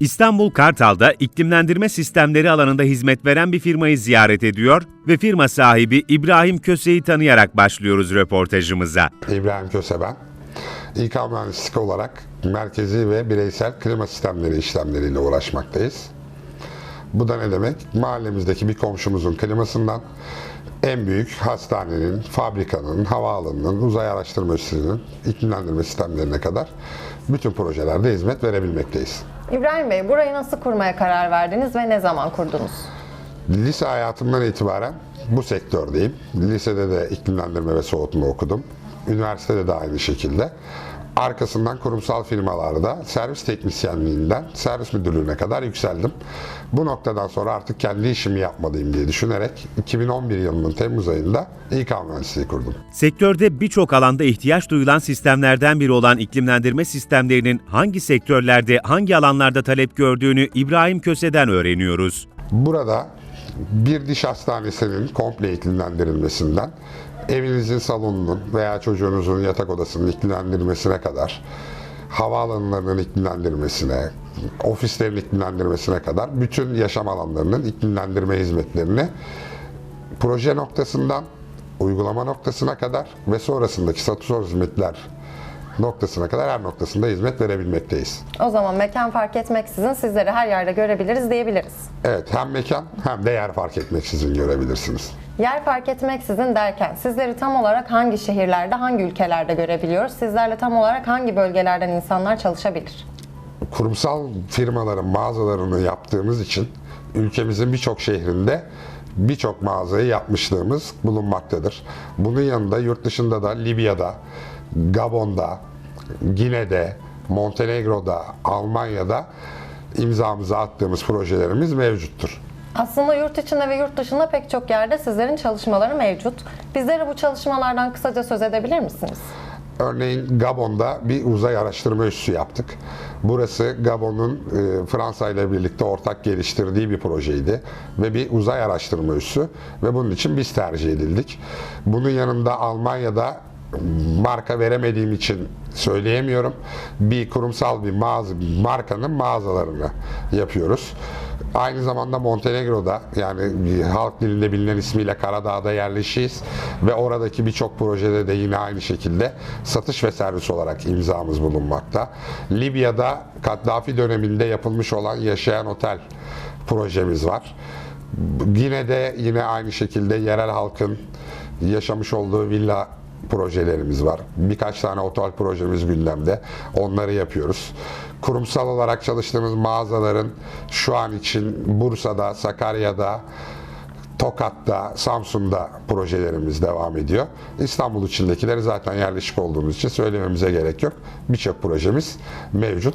İstanbul Kartal'da iklimlendirme sistemleri alanında hizmet veren bir firmayı ziyaret ediyor ve firma sahibi İbrahim Köse'yi tanıyarak başlıyoruz röportajımıza. İbrahim Köse ben. İK mühendislik olarak merkezi ve bireysel klima sistemleri işlemleriyle uğraşmaktayız. Bu da ne demek? Mahallemizdeki bir komşumuzun klimasından en büyük hastanenin, fabrikanın, havaalanının, uzay araştırma üssünün iklimlendirme sistemlerine kadar bütün projelerde hizmet verebilmekteyiz. İbrahim Bey, burayı nasıl kurmaya karar verdiniz ve ne zaman kurdunuz? Lise hayatımdan itibaren bu sektördeyim. Lisede de iklimlendirme ve soğutma okudum. Üniversitede de aynı şekilde. Arkasından kurumsal firmalarda servis teknisyenliğinden servis müdürlüğüne kadar yükseldim. Bu noktadan sonra artık kendi işimi yapmalıyım diye düşünerek 2011 yılının Temmuz ayında İK mühendisliği kurdum. Sektörde birçok alanda ihtiyaç duyulan sistemlerden biri olan iklimlendirme sistemlerinin hangi sektörlerde, hangi alanlarda talep gördüğünü İbrahim Köse'den öğreniyoruz. Burada bir diş hastanesinin komple iklimlendirilmesinden evinizin salonunun veya çocuğunuzun yatak odasının iklimlendirilmesine kadar havaalanlarının iklimlendirmesine, ofislerin iklimlendirmesine kadar bütün yaşam alanlarının iklimlendirme hizmetlerini proje noktasından uygulama noktasına kadar ve sonrasındaki satış hizmetler noktasına kadar her noktasında hizmet verebilmekteyiz. O zaman mekan fark etmeksizin sizleri her yerde görebiliriz diyebiliriz. Evet hem mekan hem de yer fark etmeksizin görebilirsiniz. Yer fark etmeksizin derken sizleri tam olarak hangi şehirlerde, hangi ülkelerde görebiliyoruz? Sizlerle tam olarak hangi bölgelerden insanlar çalışabilir? Kurumsal firmaların mağazalarını yaptığımız için ülkemizin birçok şehrinde birçok mağazayı yapmışlığımız bulunmaktadır. Bunun yanında yurt dışında da Libya'da, Gabon'da, Gine'de, Montenegro'da, Almanya'da imzamızı attığımız projelerimiz mevcuttur. Aslında yurt içinde ve yurt dışında pek çok yerde sizlerin çalışmaları mevcut. Bizlere bu çalışmalardan kısaca söz edebilir misiniz? Örneğin Gabon'da bir uzay araştırma üssü yaptık. Burası Gabon'un e, Fransa ile birlikte ortak geliştirdiği bir projeydi ve bir uzay araştırma üssü ve bunun için biz tercih edildik. Bunun yanında Almanya'da marka veremediğim için söyleyemiyorum. Bir kurumsal bir mağaza, markanın mağazalarını yapıyoruz. Aynı zamanda Montenegro'da yani halk dilinde bilinen ismiyle Karadağ'da yerleşiyiz ve oradaki birçok projede de yine aynı şekilde satış ve servis olarak imzamız bulunmakta. Libya'da Kaddafi döneminde yapılmış olan yaşayan otel projemiz var. Yine de yine aynı şekilde yerel halkın yaşamış olduğu villa projelerimiz var. Birkaç tane otel projemiz gündemde. Onları yapıyoruz. Kurumsal olarak çalıştığımız mağazaların şu an için Bursa'da, Sakarya'da, Tokat'ta, Samsun'da projelerimiz devam ediyor. İstanbul içindekileri zaten yerleşik olduğumuz için söylememize gerek yok. Birçok projemiz mevcut.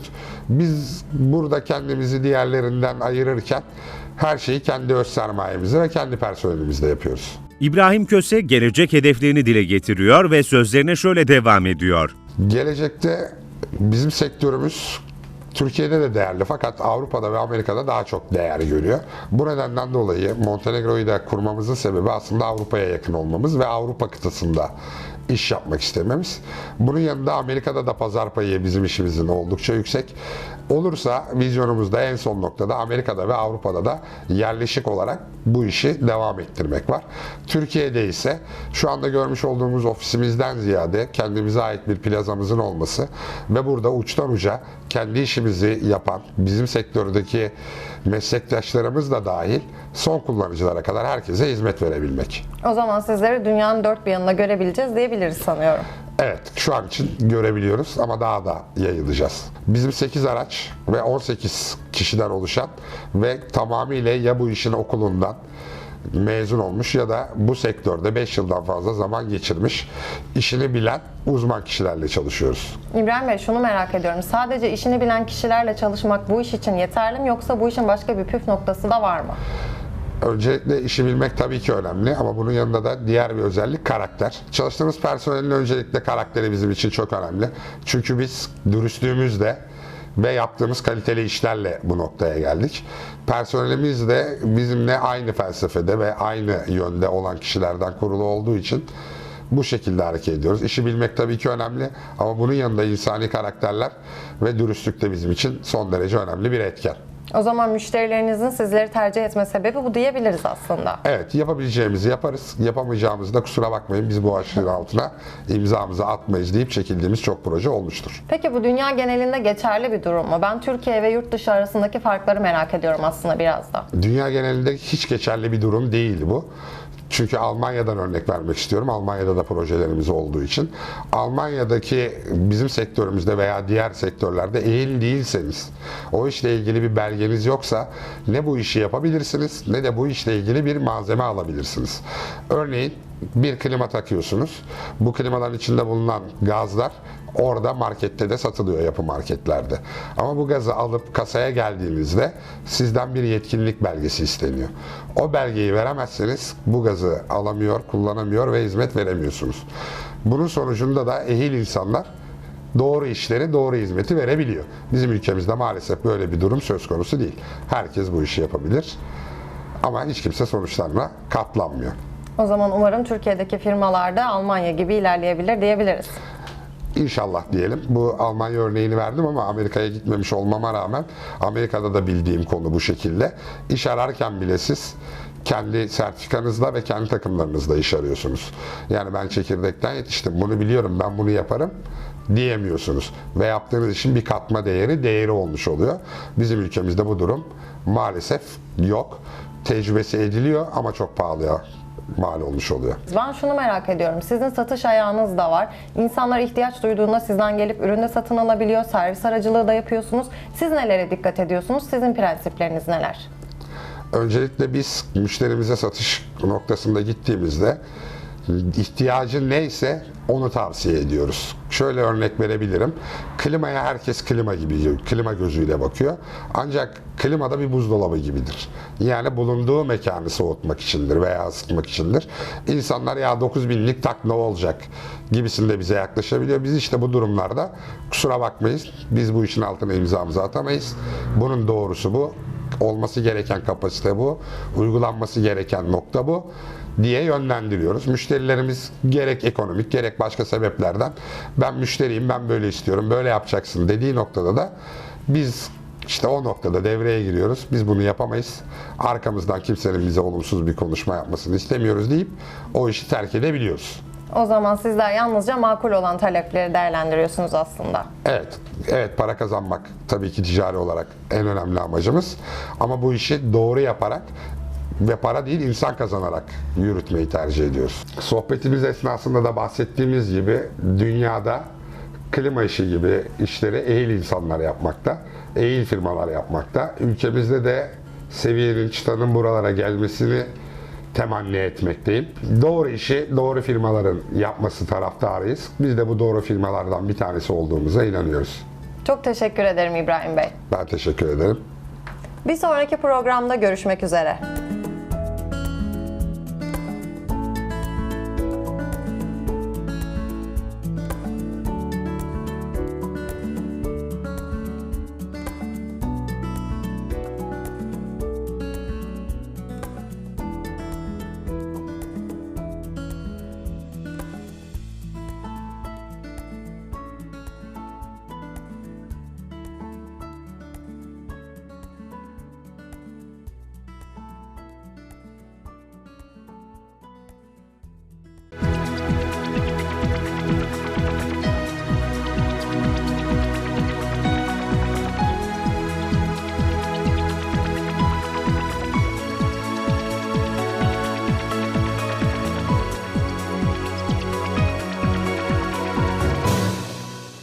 Biz burada kendimizi diğerlerinden ayırırken her şeyi kendi öz sermayemizle ve kendi personelimizle yapıyoruz. İbrahim Köse gelecek hedeflerini dile getiriyor ve sözlerine şöyle devam ediyor. Gelecekte bizim sektörümüz Türkiye'de de değerli fakat Avrupa'da ve Amerika'da daha çok değer görüyor. Bu nedenden dolayı Montenegro'yu da kurmamızın sebebi aslında Avrupa'ya yakın olmamız ve Avrupa kıtasında iş yapmak istememiz. Bunun yanında Amerika'da da pazar payı bizim işimizin oldukça yüksek. Olursa vizyonumuzda en son noktada Amerika'da ve Avrupa'da da yerleşik olarak bu işi devam ettirmek var. Türkiye'de ise şu anda görmüş olduğumuz ofisimizden ziyade kendimize ait bir plazamızın olması ve burada uçtan uca kendi işimizi yapan bizim sektördeki meslektaşlarımız da dahil son kullanıcılara kadar herkese hizmet verebilmek. O zaman sizleri dünyanın dört bir yanında görebileceğiz diyebiliriz sanıyorum. Evet, şu an için görebiliyoruz ama daha da yayılacağız. Bizim 8 araç ve 18 kişiden oluşan ve tamamıyla ya bu işin okulundan mezun olmuş ya da bu sektörde 5 yıldan fazla zaman geçirmiş, işini bilen uzman kişilerle çalışıyoruz. İbrahim Bey şunu merak ediyorum. Sadece işini bilen kişilerle çalışmak bu iş için yeterli mi yoksa bu işin başka bir püf noktası da var mı? Öncelikle işi bilmek tabii ki önemli ama bunun yanında da diğer bir özellik karakter. Çalıştığımız personelin öncelikle karakteri bizim için çok önemli. Çünkü biz dürüstlüğümüzle ve yaptığımız kaliteli işlerle bu noktaya geldik. Personelimiz de bizimle aynı felsefede ve aynı yönde olan kişilerden kurulu olduğu için Bu şekilde hareket ediyoruz. İşi bilmek tabii ki önemli ama bunun yanında insani karakterler ve dürüstlük de bizim için son derece önemli bir etken. O zaman müşterilerinizin sizleri tercih etme sebebi bu diyebiliriz aslında. Evet yapabileceğimizi yaparız. Yapamayacağımızı da kusura bakmayın biz bu aşırı altına imzamızı atmayız deyip çekildiğimiz çok proje olmuştur. Peki bu dünya genelinde geçerli bir durum mu? Ben Türkiye ve yurt dışı arasındaki farkları merak ediyorum aslında biraz da. Dünya genelinde hiç geçerli bir durum değil bu. Çünkü Almanya'dan örnek vermek istiyorum. Almanya'da da projelerimiz olduğu için. Almanya'daki bizim sektörümüzde veya diğer sektörlerde ehil değilseniz, o işle ilgili bir belgeniz yoksa ne bu işi yapabilirsiniz ne de bu işle ilgili bir malzeme alabilirsiniz. Örneğin bir klima takıyorsunuz. Bu klimaların içinde bulunan gazlar orada markette de satılıyor yapı marketlerde. Ama bu gazı alıp kasaya geldiğinizde sizden bir yetkinlik belgesi isteniyor. O belgeyi veremezseniz bu gazı alamıyor, kullanamıyor ve hizmet veremiyorsunuz. Bunun sonucunda da ehil insanlar doğru işleri, doğru hizmeti verebiliyor. Bizim ülkemizde maalesef böyle bir durum söz konusu değil. Herkes bu işi yapabilir. Ama hiç kimse sonuçlarına katlanmıyor. O zaman umarım Türkiye'deki firmalar da Almanya gibi ilerleyebilir diyebiliriz. İnşallah diyelim. Bu Almanya örneğini verdim ama Amerika'ya gitmemiş olmama rağmen Amerika'da da bildiğim konu bu şekilde. İş ararken bile siz kendi sertifikanızla ve kendi takımlarınızla iş arıyorsunuz. Yani ben çekirdekten yetiştim, bunu biliyorum, ben bunu yaparım diyemiyorsunuz. Ve yaptığınız işin bir katma değeri, değeri olmuş oluyor. Bizim ülkemizde bu durum maalesef yok. Tecrübesi ediliyor ama çok pahalıya mal olmuş oluyor. Ben şunu merak ediyorum. Sizin satış ayağınız da var. İnsanlar ihtiyaç duyduğunda sizden gelip ürünü satın alabiliyor. Servis aracılığı da yapıyorsunuz. Siz nelere dikkat ediyorsunuz? Sizin prensipleriniz neler? Öncelikle biz müşterimize satış noktasında gittiğimizde ihtiyacı neyse onu tavsiye ediyoruz. Şöyle örnek verebilirim. Klimaya herkes klima gibi, klima gözüyle bakıyor. Ancak klima da bir buzdolabı gibidir. Yani bulunduğu mekanı soğutmak içindir veya ısıtmak içindir. İnsanlar ya 9000'lik tak ne olacak gibisinde bize yaklaşabiliyor. Biz işte bu durumlarda kusura bakmayız. Biz bu işin altına imzamızı atamayız. Bunun doğrusu bu olması gereken kapasite bu, uygulanması gereken nokta bu diye yönlendiriyoruz. Müşterilerimiz gerek ekonomik gerek başka sebeplerden ben müşteriyim ben böyle istiyorum böyle yapacaksın dediği noktada da biz işte o noktada devreye giriyoruz. Biz bunu yapamayız. Arkamızdan kimsenin bize olumsuz bir konuşma yapmasını istemiyoruz deyip o işi terk edebiliyoruz. O zaman sizler yalnızca makul olan talepleri değerlendiriyorsunuz aslında. Evet, evet para kazanmak tabii ki ticari olarak en önemli amacımız. Ama bu işi doğru yaparak ve para değil insan kazanarak yürütmeyi tercih ediyoruz. Sohbetimiz esnasında da bahsettiğimiz gibi dünyada klima işi gibi işleri ehil insanlar yapmakta, ehil firmalar yapmakta. Ülkemizde de seviyenin çıtanın buralara gelmesini temenni etmekteyim. Doğru işi doğru firmaların yapması taraftarıyız. Biz de bu doğru firmalardan bir tanesi olduğumuza inanıyoruz. Çok teşekkür ederim İbrahim Bey. Ben teşekkür ederim. Bir sonraki programda görüşmek üzere.